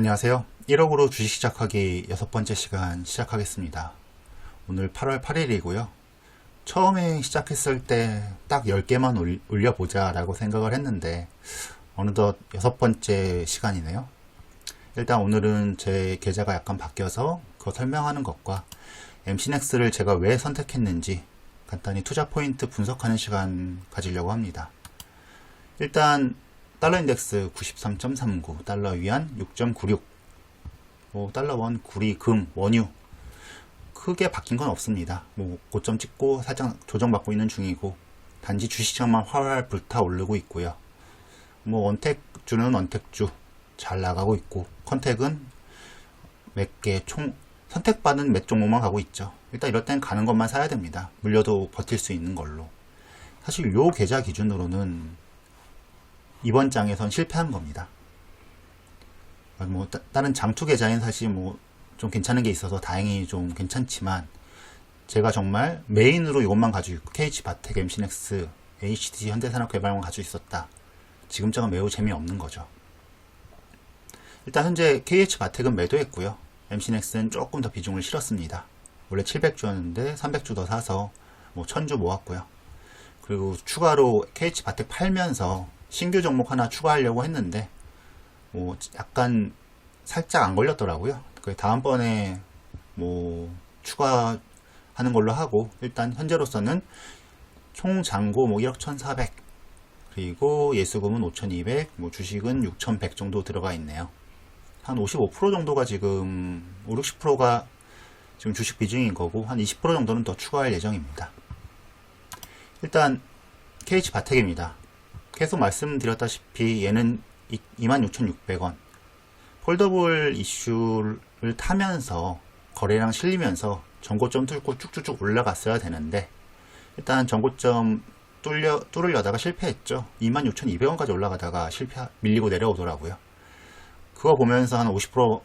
안녕하세요. 1억으로 주식 시작하기 여섯 번째 시간 시작하겠습니다. 오늘 8월 8일이고요. 처음에 시작했을 때 딱 10개만 올려보자 라고 생각을 했는데 어느덧 여섯 번째 시간이네요. 일단 오늘은 제 계좌가 약간 바뀌어서 그거 설명하는 것과 MCNX를 제가 왜 선택했는지 간단히 투자 포인트 분석하는 시간 가지려고 합니다. 일단 달러 인덱스 93.39, 달러 위안 6.96, 뭐 달러 원, 구리, 금, 원유 크게 바뀐 건 없습니다. 뭐 고점 찍고 살짝 조정받고 있는 중이고 단지 주식시장만 활활 불타 오르고 있고요. 뭐 원택주는 원택주 잘 나가고 있고 컨택은 몇 개 총 선택받은 몇 종목만 가고 있죠. 일단 이럴 땐 가는 것만 사야 됩니다. 물려도 버틸 수 있는 걸로. 사실 요 계좌 기준으로는 이번 장에선 실패한 겁니다. 뭐 따, 다른 장 투 계좌엔 사실 뭐 좀 괜찮은 게 있어서 다행히 좀 괜찮지만 제가 정말 메인으로 이것만 가지고 있고 KH 바텍 MC넥스 HTC 현대산업개발만 가지고 있었다. 지금 장은 매우 재미없는 거죠. 일단 현재 KH 바텍은 매도했고요. MC넥스는 조금 더 비중을 실었습니다. 원래 700주였는데 300주 더 사서 뭐 1000주 모았고요. 그리고 추가로 KH 바텍 팔면서 신규 종목 하나 추가하려고 했는데 뭐 약간 살짝 안 걸렸더라고요. 그 다음번에 뭐 추가하는 걸로 하고 일단 현재로서는 총 잔고 뭐 1억 1,400 그리고 예수금은 5,200, 뭐 주식은 6,100 정도 들어가 있네요. 한 55% 정도가 지금 5, 60%가 지금 주식 비중인 거고 한 20% 정도는 더 추가할 예정입니다. 일단 KH 바텍입니다. 계속 말씀드렸다시피 얘는 26,600원 폴더블 이슈를 타면서 거래량 실리면서 전고점 뚫고 쭉쭉쭉 올라갔어야 되는데 일단 전고점 뚫려, 뚫으려다가 실패했죠. 26,200원까지 올라가다가 실패, 밀리고 내려오더라고요. 그거 보면서 한 50%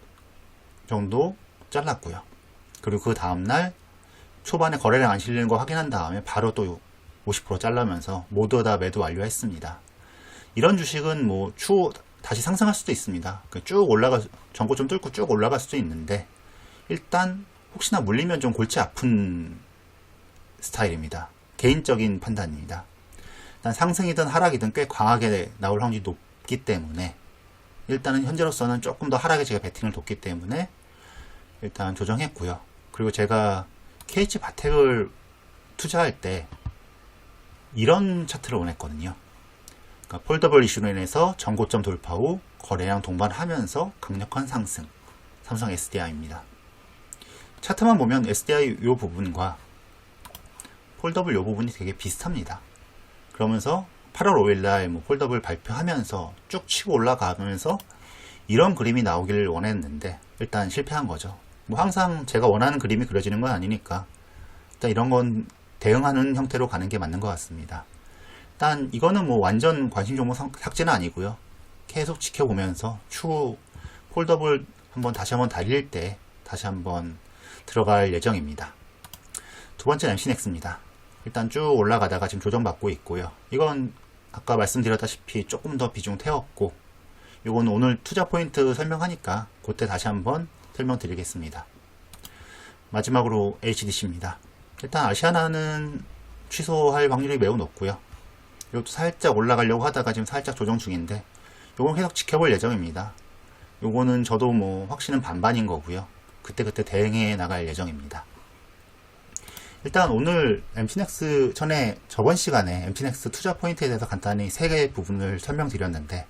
정도 잘랐고요. 그리고 그 다음날 초반에 거래량 안 실리는 거 확인한 다음에 바로 또 50% 잘라면서 모두 다 매도 완료했습니다. 이런 주식은 뭐 추후 다시 상승할 수도 있습니다. 그쭉 올라가 전고 좀 뚫고 쭉 올라갈 수도 있는데 일단 혹시나 물리면 좀 골치 아픈 스타일입니다. 개인적인 판단입니다. 일단 상승이든 하락이든 꽤 강하게 나올 확률이 높기 때문에 일단은 현재로서는 조금 더 하락에 제가 베팅을 뒀기 때문에 일단 조정했고요. 그리고 제가 KH 바텍을 투자할 때 이런 차트를 원했거든요. 그러니까 폴더블 이슈로 인해서 전고점 돌파 후 거래량 동반하면서 강력한 상승. 삼성 SDI입니다. 차트만 보면 SDI 이 부분과 폴더블 이 부분이 되게 비슷합니다. 그러면서 8월 5일날 뭐 폴더블 발표하면서 쭉 치고 올라가면서 이런 그림이 나오기를 원했는데 일단 실패한 거죠. 뭐 항상 제가 원하는 그림이 그려지는 건 아니니까 일단 이런 건 대응하는 형태로 가는 게 맞는 것 같습니다. 일단 이거는 뭐 완전 관심 종목 삭제는 아니고요. 계속 지켜보면서 추후 폴더블 한번 다시 한번 달릴 때 다시 한번 들어갈 예정입니다. 두 번째 MC넥스입니다. 일단 쭉 올라가다가 지금 조정받고 있고요. 이건 아까 말씀드렸다시피 조금 더 비중 태웠고 이건 오늘 투자 포인트 설명하니까 그때 다시 한번 설명드리겠습니다. 마지막으로 HDC입니다. 일단 아시아나는 취소할 확률이 매우 높고요. 이것도 살짝 올라가려고 하다가 지금 살짝 조정 중인데 요건 계속 지켜볼 예정입니다. 요거는 저도 뭐 확신은 반반인 거고요. 그때그때 대응해 나갈 예정입니다. 일단 오늘 MC넥스 전에 저번 시간에 MC넥스 투자 포인트에 대해서 간단히 세 개의 부분을 설명드렸는데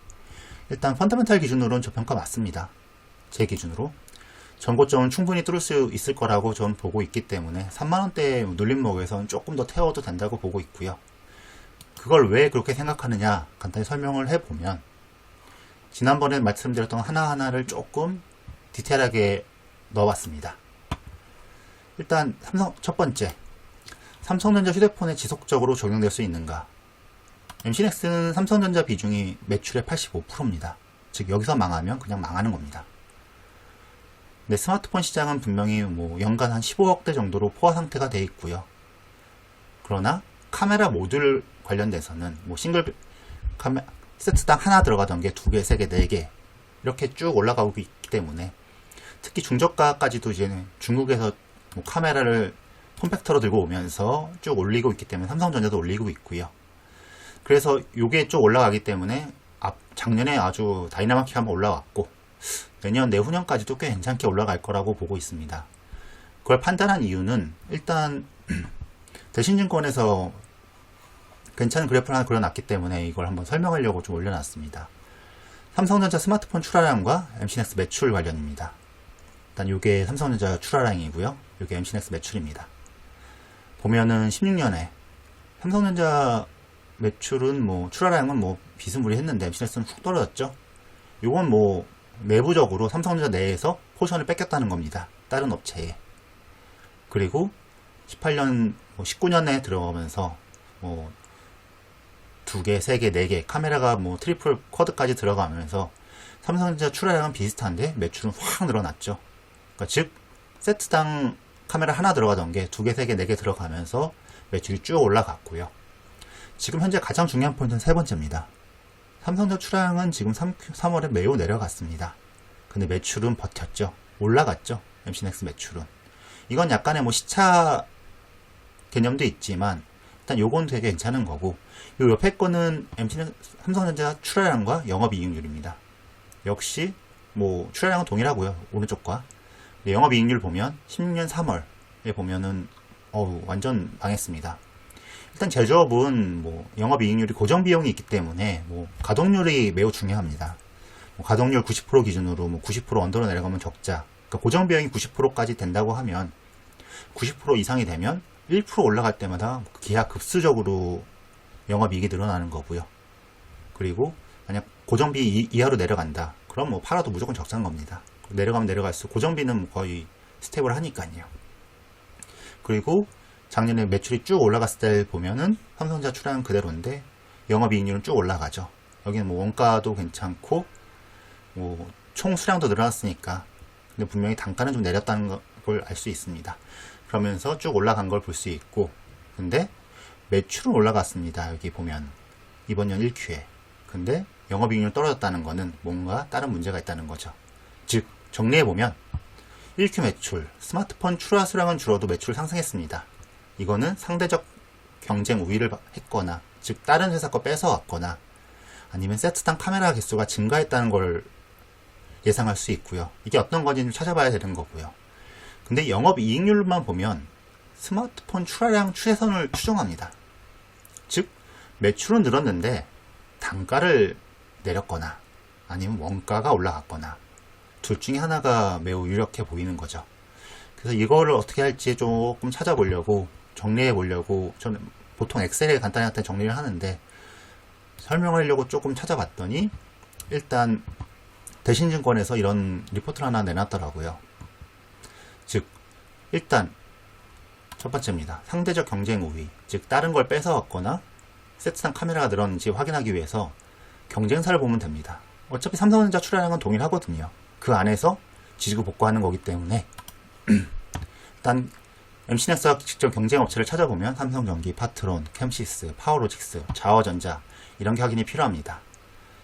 일단 펀더멘탈 기준으로는 저평가 맞습니다. 제 기준으로 전고점은 충분히 뚫을 수 있을 거라고 저는 보고 있기 때문에 3만원대 눌림목에서는 조금 더 태워도 된다고 보고 있고요. 그걸 왜 그렇게 생각하느냐 간단히 설명을 해보면 지난번에 말씀드렸던 하나하나를 조금 디테일하게 넣어봤습니다. 일단 삼성 첫 번째 삼성전자 휴대폰에 지속적으로 적용될 수 있는가 MC넥스는 삼성전자 비중이 매출의 85%입니다. 즉 여기서 망하면 그냥 망하는 겁니다. 네, 스마트폰 시장은 분명히 뭐 연간 한 15억대 정도로 포화 상태가 돼 있고요. 그러나 카메라 모듈 관련돼서는 뭐 싱글 카메 세트당 하나 들어가던 게 두 개, 세 개, 네 개 이렇게 쭉 올라가고 있기 때문에 특히 중저가까지도 이제 중국에서 뭐 카메라를 폼팩터로 들고 오면서 쭉 올리고 있기 때문에 삼성전자도 올리고 있고요. 그래서 요게 쭉 올라가기 때문에 앞 작년에 아주 다이나마틱 한번 올라왔고 내년 내후년까지도 꽤 괜찮게 올라갈 거라고 보고 있습니다. 그걸 판단한 이유는 일단 대신증권에서 괜찮은 그래프를 하나 그려놨기 때문에 이걸 한번 설명하려고 좀 올려놨습니다. 삼성전자 스마트폰 출하량과 MCNX 매출 관련입니다. 일단 이게 삼성전자 출하량이고요. 이게 MCNX 매출입니다. 보면은 16년에 삼성전자 매출은 뭐 출하량은 뭐 비스무리했는데 MCNX는 훅 떨어졌죠. 이건 뭐 내부적으로 삼성전자 내에서 포션을 뺏겼다는 겁니다. 다른 업체에. 그리고 18년, 19년에 들어가면서 뭐 두 개, 세 개, 네 개, 카메라가 뭐 트리플 쿼드까지 들어가면서 삼성전자 출하량은 비슷한데 매출은 확 늘어났죠. 그러니까 즉 세트당 카메라 하나 들어가던 게 두 개, 세 개, 네 개 들어가면서 매출이 쭉 올라갔고요. 지금 현재 가장 중요한 포인트는 세 번째입니다. 삼성전자 출하량은 지금 3, 3월에 매우 내려갔습니다. 근데 매출은 버텼죠. 올라갔죠. MCNX 매출은. 이건 약간의 뭐 시차 개념도 있지만 일단 요건 되게 괜찮은 거고 요 옆에 거는 MC는 삼성전자 출하량과 영업이익률입니다. 역시 뭐 출하량은 동일하고요. 오른쪽과 영업이익률 보면 16년 3월에 보면은 어우 완전 망했습니다. 일단 제조업은 뭐 영업이익률이 고정 비용이 있기 때문에 뭐 가동률이 매우 중요합니다. 뭐 가동률 90% 기준으로 뭐 90% 언더로 내려가면 적자. 그러니까 고정 비용이 90%까지 된다고 하면 90% 이상이 되면 1% 올라갈 때마다 기하 급수적으로 영업이익이 늘어나는 거고요. 그리고 만약 고정비 이- 이하로 내려간다. 그럼 뭐 팔아도 무조건 적자인 겁니다. 내려가면 내려갈수록 고정비는 뭐 거의 스테이블 하니까요. 그리고 작년에 매출이 쭉 올라갔을 때 보면은 삼성전자 출하는 그대로인데 영업이익률은 쭉 올라가죠. 여기는 뭐 원가도 괜찮고 뭐 총 수량도 늘어났으니까 근데 분명히 단가는 좀 내렸다는 걸 알 수 있습니다. 그러면서 쭉 올라간 걸 볼 수 있고 근데 매출은 올라갔습니다. 여기 보면 이번 년 1Q에 근데 영업이익률 떨어졌다는 거는 뭔가 다른 문제가 있다는 거죠. 즉 정리해 보면 1Q 매출 스마트폰 출하 수량은 줄어도 매출 상승했습니다. 이거는 상대적 경쟁 우위를 했거나 즉 다른 회사 거 뺏어왔거나 아니면 세트당 카메라 개수가 증가했다는 걸 예상할 수 있고요. 이게 어떤 건지는 찾아봐야 되는 거고요. 근데 영업 이익률만 보면 스마트폰 출하량 최선을 추정합니다. 즉 매출은 늘었는데 단가를 내렸거나 아니면 원가가 올라갔거나 둘 중에 하나가 매우 유력해 보이는 거죠. 그래서 이거를 어떻게 할지 조금 찾아보려고 정리해 보려고 저는 보통 엑셀에 간단하게 정리를 하는데 설명하려고 조금 찾아봤더니 일단 대신증권에서 이런 리포트를 하나 내놨더라고요. 즉 일단 첫 번째입니다. 상대적 경쟁 우위, 즉 다른 걸 뺏어왔거나 세트상 카메라가 늘었는지 확인하기 위해서 경쟁사를 보면 됩니다. 어차피 삼성전자 출하량은 동일하거든요. 그 안에서 지지고 복구하는 거기 때문에 일단 MC넥스와 직접 경쟁 업체를 찾아보면 삼성전기, 파트론, 캠시스, 파워로직스, 자화전자 이런 게 확인이 필요합니다.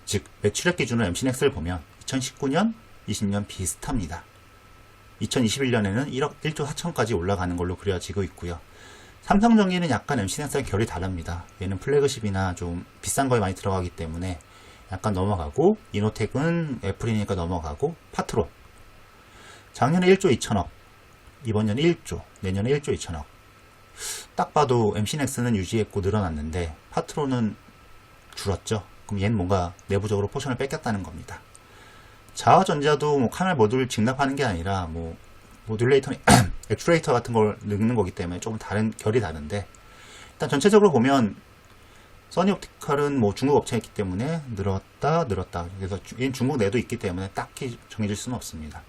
즉 매출액 기준으로 MC넥스를 보면 2019년, 20년 비슷합니다. 2021년에는 1억 1조 4천까지 올라가는 걸로 그려지고 있고요. 삼성전기는 약간 MC넥스랑 결이 다릅니다. 얘는 플래그십이나 좀 비싼 거에 많이 들어가기 때문에 약간 넘어가고 이노텍은 애플이니까 넘어가고 파트론 작년에 1조 2천억 이번 년에 1조 내년에 1조 2천억 딱 봐도 MC넥스는 유지했고 늘어났는데 파트론은 줄었죠. 그럼 얘는 뭔가 내부적으로 포션을 뺏겼다는 겁니다. 자화전자도 뭐 카메라 모듈 증납하는 게 아니라 뭐 모듈레이터, 액추레이터 같은 걸 넣는 거기 때문에 조금 다른 결이 다른데 일단 전체적으로 보면 써니옵티컬은 뭐 중국 업체이기 때문에 늘었다 늘었다 그래서 주- 얘는 중국 내도 있기 때문에 딱히 정해질 수는 없습니다.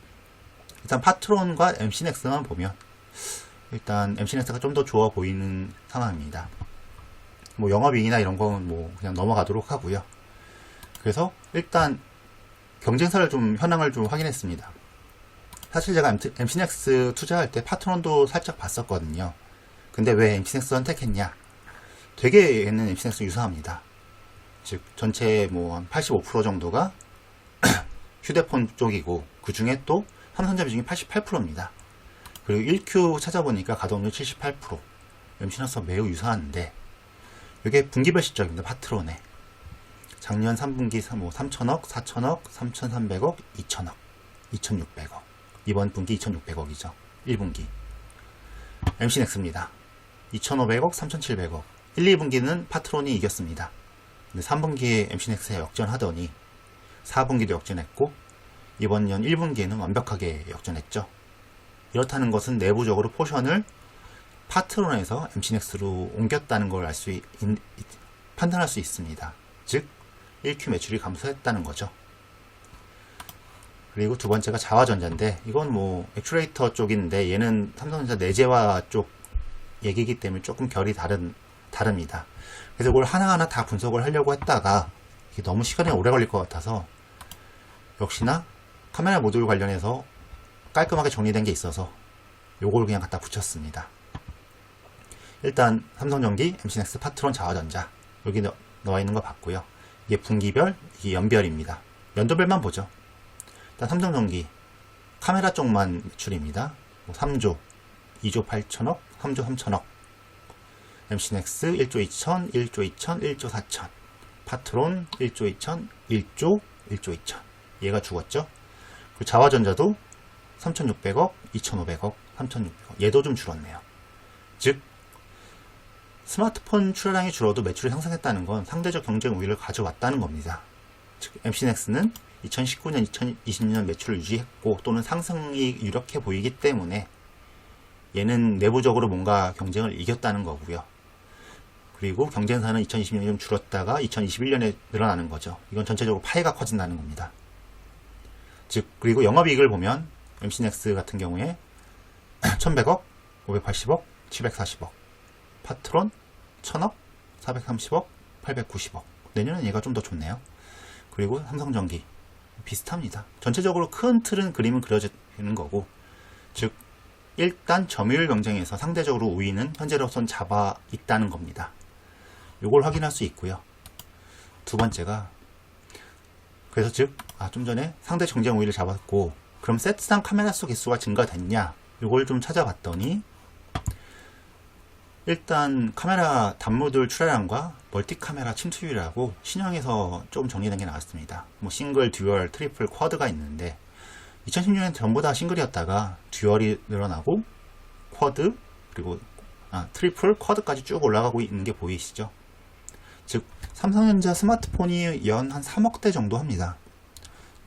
일단 파트론과 MC넥스만 보면 일단 MC넥스가 좀 더 좋아 보이는 상황입니다. 뭐 영업이익이나 이런 건 뭐 그냥 넘어가도록 하고요. 그래서 일단 경쟁사를 좀 현황을 좀 확인했습니다. 사실 제가 MC넥스 투자할 때 파트론도 살짝 봤었거든요. 근데 왜 MC넥스 선택했냐? 되게 얘는 MC넥스 유사합니다. 즉 전체 뭐 한 85% 정도가 휴대폰 쪽이고 그 중에 또 삼성전자 비중이 88%입니다. 그리고 1Q 찾아보니까 가동률 78%. MC나서 매우 유사한데 이게 분기별 실적입니다. 파트론에 작년 3분기 뭐 3천억, 4천억, 3,300억, 2천억, 2,600억. 이번 분기 2,600억이죠. 1분기. MC넥스입니다. 2,500억, 3,700억. 1, 2분기는 파트론이 이겼습니다. 근데 3분기에 MC넥스에 역전하더니 4분기도 역전했고 이번 년 1분기에는 완벽하게 역전했죠. 이렇다는 것은 내부적으로 포션을 파트론에서 MC넥스로 옮겼다는 걸 알 수 판단할 수 있습니다. 즉 1Q 매출이 감소했다는 거죠. 그리고 두 번째가 자화전자인데 이건 뭐 액츄레이터 쪽인데 얘는 삼성전자 내재화 쪽 얘기이기 때문에 조금 결이 다른 다릅니다. 그래서 이걸 하나하나 다 분석을 하려고 했다가 너무 시간이 오래 걸릴 것 같아서 역시나 카메라 모듈 관련해서 깔끔하게 정리된 게 있어서 요걸 그냥 갖다 붙였습니다. 일단 삼성전기, MC넥스, 파트론, 자화전자 여기 넣, 와 있는 거 봤고요. 이게 분기별, 이게 연별입니다. 연도별만 보죠. 일단 삼성전기 카메라 쪽만 매출입니다. 뭐 3조, 2조 8천억, 3조 3천억. MC넥스 1조 2천, 1조 2천, 1조 4천. 파트론 1조 2천, 1조, 1조 2천. 얘가 죽었죠. 그 자화전자도 3,600억, 2,500억, 3,600억. 얘도 좀 줄었네요. 즉 스마트폰 출하량이 줄어도 매출이 상승했다는 건 상대적 경쟁 우위를 가져왔다는 겁니다. 즉 MC넥스는 2019년, 2020년 매출을 유지했고 또는 상승이 유력해 보이기 때문에 얘는 내부적으로 뭔가 경쟁을 이겼다는 거고요. 그리고 경쟁사는 2020년에 좀 줄었다가 2021년에 늘어나는 거죠. 이건 전체적으로 파이가 커진다는 겁니다. 즉 그리고 영업이익을 보면 MC넥스 같은 경우에 1100억, 580억, 740억 파트론 1000억, 430억, 890억 내년은 얘가 좀 더 좋네요. 그리고 삼성전기 비슷합니다. 전체적으로 큰 틀은 그림은 그려지는 거고 즉 일단 점유율 경쟁에서 상대적으로 우위는 현재로선 잡아 있다는 겁니다. 요걸 확인할 수 있고요. 두 번째가 그래서 즉, 아, 좀 전에 상대 경쟁 우위를 잡았고, 그럼 세트상 카메라 수 개수가 증가됐냐? 요걸 좀 찾아봤더니, 일단 카메라 단모듈 출하량과 멀티 카메라 침투율이라고 신형에서 조금 정리된 게 나왔습니다. 뭐 싱글, 듀얼, 트리플, 쿼드가 있는데 2016년 전부 다 싱글이었다가 듀얼이 늘어나고 쿼드 그리고 아, 트리플, 쿼드까지 쭉 올라가고 있는 게 보이시죠? 즉 삼성전자 스마트폰이 연 한 3억대 정도 합니다.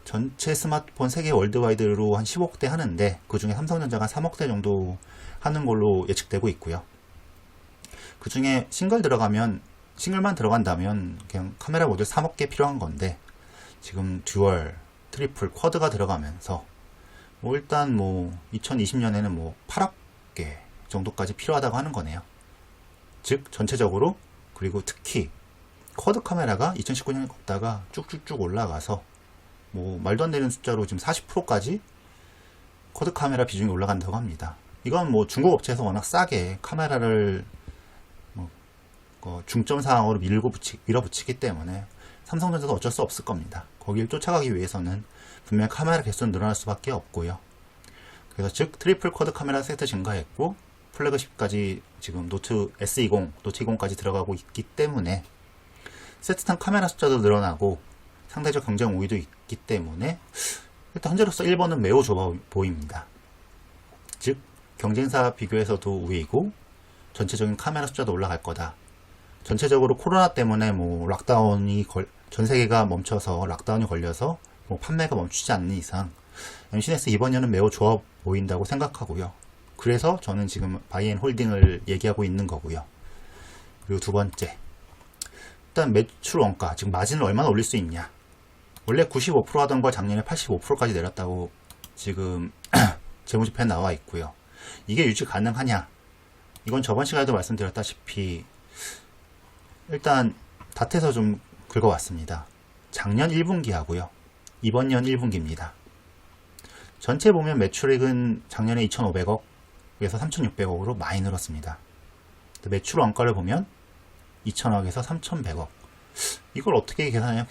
전체 스마트폰 세계 월드와이드로 한 10억대 하는데 그 중에 삼성전자가 3억대 정도 하는 걸로 예측되고 있고요. 그 중에 싱글 들어가면 싱글만 들어간다면 그냥 카메라 모듈 3억 개 필요한 건데 지금 듀얼, 트리플, 쿼드가 들어가면서 뭐 일단 뭐 2020년에는 뭐 8억 개 정도까지 필요하다고 하는 거네요. 즉 전체적으로 그리고 특히 쿼드 카메라가 2019년에 걷다가 쭉쭉쭉 올라가서 뭐 말도 안 되는 숫자로 지금 40%까지 쿼드 카메라 비중이 올라간다고 합니다. 이건 뭐 중국 업체에서 워낙 싸게 카메라를 뭐 어, 중점 사항으로 밀고 붙이, 밀어붙이기 때문에 삼성전자도 어쩔 수 없을 겁니다. 거길 쫓아가기 위해서는 분명 카메라 개수는 늘어날 수밖에 없고요. 그래서 즉 트리플 쿼드 카메라 세트 증가했고 플래그십까지 지금 노트 S20, 노트 20까지 들어가고 있기 때문에 세트상 카메라 숫자도 늘어나고 상대적 경쟁 우위도 있기 때문에 일단 현재로서 1번은 매우 좋아 보입니다. 즉 경쟁사 비교에서도 우위이고 전체적인 카메라 숫자도 올라갈 거다. 전체적으로 코로나 때문에 뭐 락다운이 걸, 전 세계가 멈춰서 락다운이 걸려서 뭐 판매가 멈추지 않는 이상 MCNS 이번 년은 매우 좋아 보인다고 생각하고요. 그래서 저는 지금 바이앤 홀딩을 얘기하고 있는 거고요. 그리고 두 번째 일단 매출 원가, 지금 마진을 얼마나 올릴 수 있냐. 원래 95% 하던 걸 작년에 85%까지 내렸다고 지금 재무제표에 나와 있고요. 이게 유지 가능하냐? 이건 저번 시간에도 말씀드렸다시피 일단 닷에서 좀 긁어왔습니다. 작년 1분기 하고요. 이번 년 1분기입니다. 전체 보면 매출액은 작년에 2,500억에서 3,600억으로 많이 늘었습니다. 매출 원가를 보면 2천억에서 3,100억. 이걸 어떻게 계산하냐?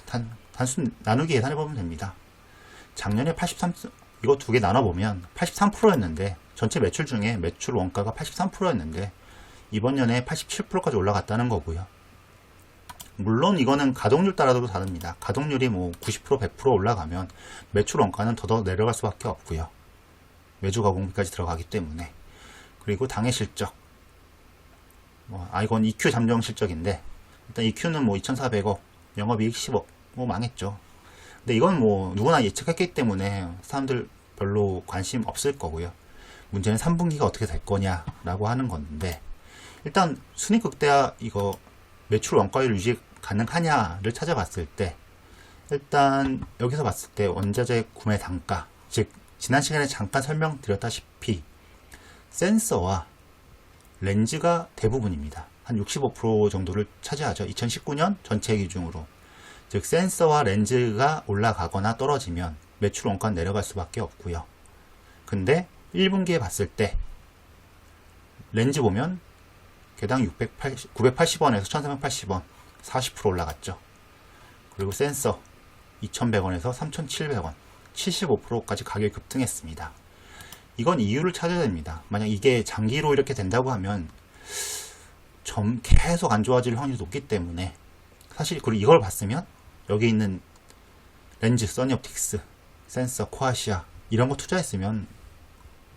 단, 단순 나누기 계산해 보면 됩니다. 작년에 83 이거 두 개 나눠 보면 83%였는데 전체 매출 중에 매출 원가가 83%였는데 이번 년에 87%까지 올라갔다는 거고요. 물론 이거는 가동률 따라도 다릅니다. 가동률이 뭐 90% 100% 올라가면 매출 원가는 더더 내려갈 수밖에 없고요. 매주 가공비까지 들어가기 때문에 그리고 당해 실적 뭐, 아 이건 EQ 잠정 실적인데 일단 EQ는 뭐 2,400억 영업이익 10억 뭐 망했죠. 근데 이건 뭐 누구나 예측했기 때문에 사람들 별로 관심 없을 거고요. 문제는 3분기가 어떻게 될 거냐라고 하는 건데 일단 순위 극대화 이거 매출 원가율 유지 가능하냐를 찾아봤을 때 일단 여기서 봤을 때 원자재 구매 단가 즉 지난 시간에 잠깐 설명드렸다시피 센서와 렌즈가 대부분입니다. 한 65% 정도를 차지하죠. 2019년 전체 기준으로. 즉 센서와 렌즈가 올라가거나 떨어지면 매출 원가는 내려갈 수밖에 없고요. 근데 1분기에 봤을 때 렌즈 보면 개당 680, 980원에서 1380원 40% 올라갔죠. 그리고 센서 2100원에서 3700원 75%까지 가격이 급등했습니다. 이건 이유를 찾아야 됩니다. 만약 이게 장기로 이렇게 된다고 하면 점 계속 안 좋아질 확률이 높기 때문에 사실 그리고 이걸 봤으면 여기 있는 렌즈, 써니옵틱스, 센서, 코아시아 이런 거 투자했으면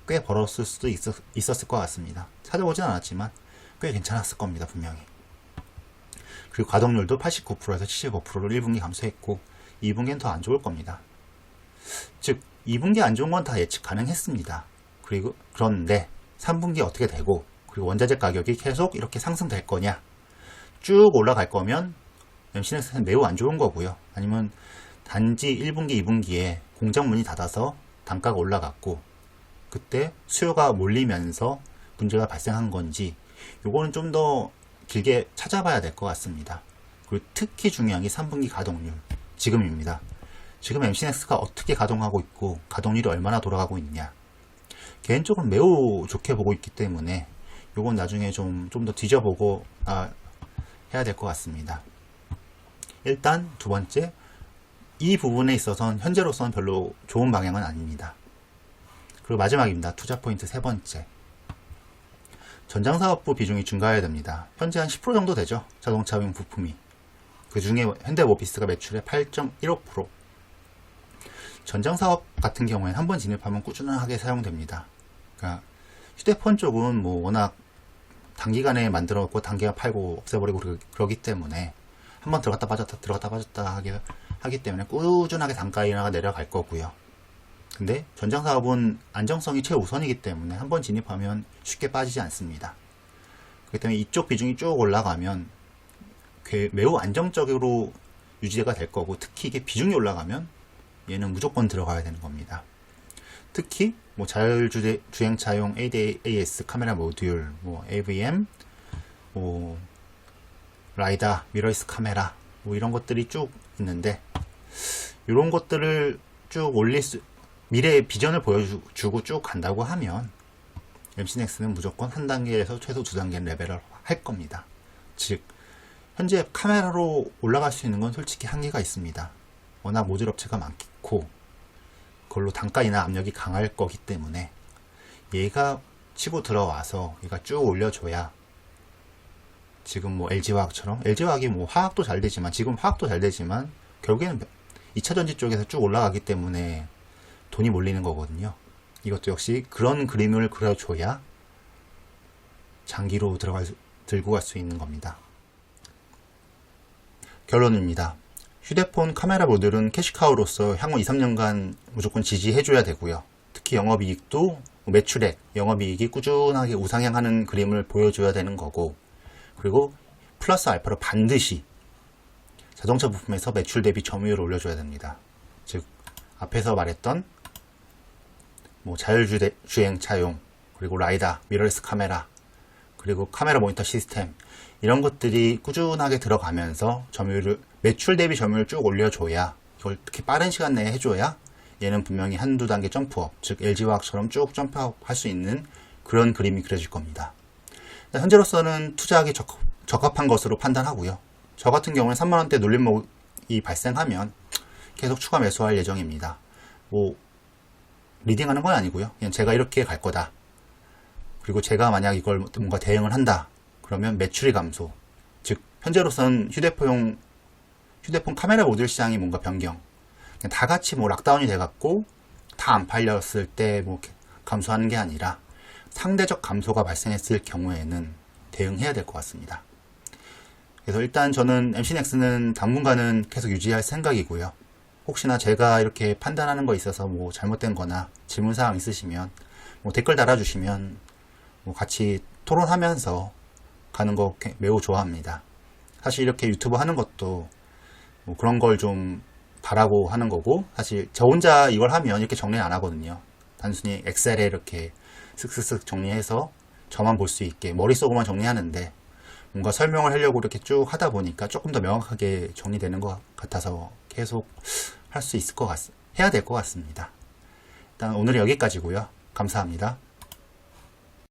꽤 벌었을 수도 있었, 있었을 것 같습니다. 찾아보진 않았지만 꽤 괜찮았을 겁니다, 분명히. 그리고 가동률도 89%에서 75%를 1분기 감소했고 2분기는 더 안 좋을 겁니다. 즉 2분기 안 좋은 건 다 예측 가능했습니다. 그리고 그런데 3분기 어떻게 되고 그리고 원자재 가격이 계속 이렇게 상승될 거냐 쭉 올라갈 거면 MC넥스는 매우 안 좋은 거고요. 아니면 단지 1분기, 2분기에 공장 문이 닫아서 단가가 올라갔고 그때 수요가 몰리면서 문제가 발생한 건지 요거는 좀 더 길게 찾아봐야 될 것 같습니다. 그리고 특히 중요한 게 3분기 가동률 지금입니다. 지금 MC넥스가 어떻게 가동하고 있고 가동률이 얼마나 돌아가고 있냐 개인적으로 매우 좋게 보고 있기 때문에 요건 나중에 좀 좀 더 뒤져보고 아, 해야 될 것 같습니다. 일단 두 번째 이 부분에 있어서는 현재로서는 별로 좋은 방향은 아닙니다. 그리고 마지막입니다. 투자 포인트 세 번째. 전장사업부 비중이 증가해야 됩니다. 현재 한 10% 정도 되죠. 자동차용 부품이. 그 중에 현대모비스가 매출의 8.15%. 전장사업 같은 경우에는 한번 진입하면 꾸준하게 사용됩니다. 그러니까 휴대폰 쪽은 뭐 워낙 단기간에 만들어놓고 단기간 팔고 없애버리고 그러- 그러기 때문에 한번 들어갔다 빠졌다 들어갔다 빠졌다 하기, 하기 때문에 꾸준하게 단가가 내려갈 거고요. 근데 전장 사업은 안정성이 최우선이기 때문에 한번 진입하면 쉽게 빠지지 않습니다. 그렇기 때문에 이쪽 비중이 쭉 올라가면 꽤- 매우 안정적으로 유지가 될 거고 특히 이게 비중이 올라가면 얘는 무조건 들어가야 되는 겁니다. 특히 뭐 자율주행차용 ADAS 카메라 모듈, 뭐 AVM, 뭐 라이다, 미러리스 카메라 뭐 이런 것들이 쭉 있는데 이런 것들을 쭉 올릴 수 미래의 비전을 보여주고 쭉 간다고 하면 MC넥스는 무조건 한 단계에서 최소 두 단계 레벨을 할 겁니다. 즉 현재 카메라로 올라갈 수 있는 건 솔직히 한계가 있습니다. 워낙 모듈 업체가 많고 그걸로 단가이나 압력이 강할 거기 때문에 얘가 치고 들어와서 얘가 쭉 올려줘야 지금 뭐 LG화학처럼 LG화학이 뭐 화학도 잘 되지만 지금 화학도 잘 되지만 결국에는 2차 전지 쪽에서 쭉 올라가기 때문에 돈이 몰리는 거거든요. 이것도 역시 그런 그림을 그려줘야 장기로 들어갈 수- 들고 갈 수 있는 겁니다. 결론입니다. 휴대폰 카메라 모듈은 캐시카우로서 향후 2, 3년간 무조건 지지해줘야 되고요. 특히 영업이익도 매출액, 영업이익이 꾸준하게 우상향하는 그림을 보여줘야 되는 거고, 그리고 플러스 알파로 반드시 자동차 부품에서 매출 대비 점유율을 올려줘야 됩니다. 즉, 앞에서 말했던 뭐 자율주행 차용, 그리고 라이다, 미러리스 카메라, 그리고 카메라 모니터 시스템 이런 것들이 꾸준하게 들어가면서 점유율을 매출 대비 점유율을 쭉 올려줘야 이걸 특히 빠른 시간 내에 해줘야 얘는 분명히 한두 단계 점프업 즉 LG화학처럼 쭉 점프업 할수 있는 그런 그림이 그려질 겁니다. 현재로서는 투자하기 적합, 적합한 것으로 판단하고요. 저 같은 경우는 3만원대 눌림목이 발생하면 계속 추가 매수할 예정입니다. 뭐 리딩하는 건 아니고요. 그냥 제가 이렇게 갈 거다. 그리고 제가 만약 이걸 뭔가 대응을 한다. 그러면 매출이 감소. 즉 현재로선 휴대폰 휴대폰 카메라 모듈 시장이 뭔가 변경. 다 같이 뭐 락다운이 돼갖고 다 안 팔렸을 때 뭐 감소하는 게 아니라 상대적 감소가 발생했을 경우에는 대응해야 될 것 같습니다. 그래서 일단 저는 MC넥스는 당분간은 계속 유지할 생각이고요. 혹시나 제가 이렇게 판단하는 거 있어서 뭐 잘못된 거나 질문사항 있으시면 뭐 댓글 달아주시면 뭐 같이 토론하면서 가는 거 개- 매우 좋아합니다. 사실 이렇게 유튜브 하는 것도 뭐 그런 걸 좀 바라고 하는 거고 사실 저 혼자 이걸 하면 이렇게 정리는 안 하거든요. 단순히 엑셀에 이렇게 쓱쓱쓱 정리해서 저만 볼 수 있게 머릿속으로만 정리하는데 뭔가 설명을 하려고 이렇게 쭉 하다 보니까 조금 더 명확하게 정리되는 것 같아서 계속 할 수 있을 것 같, 해야 될 것 같습니다. 일단 오늘은 여기까지고요. 감사합니다.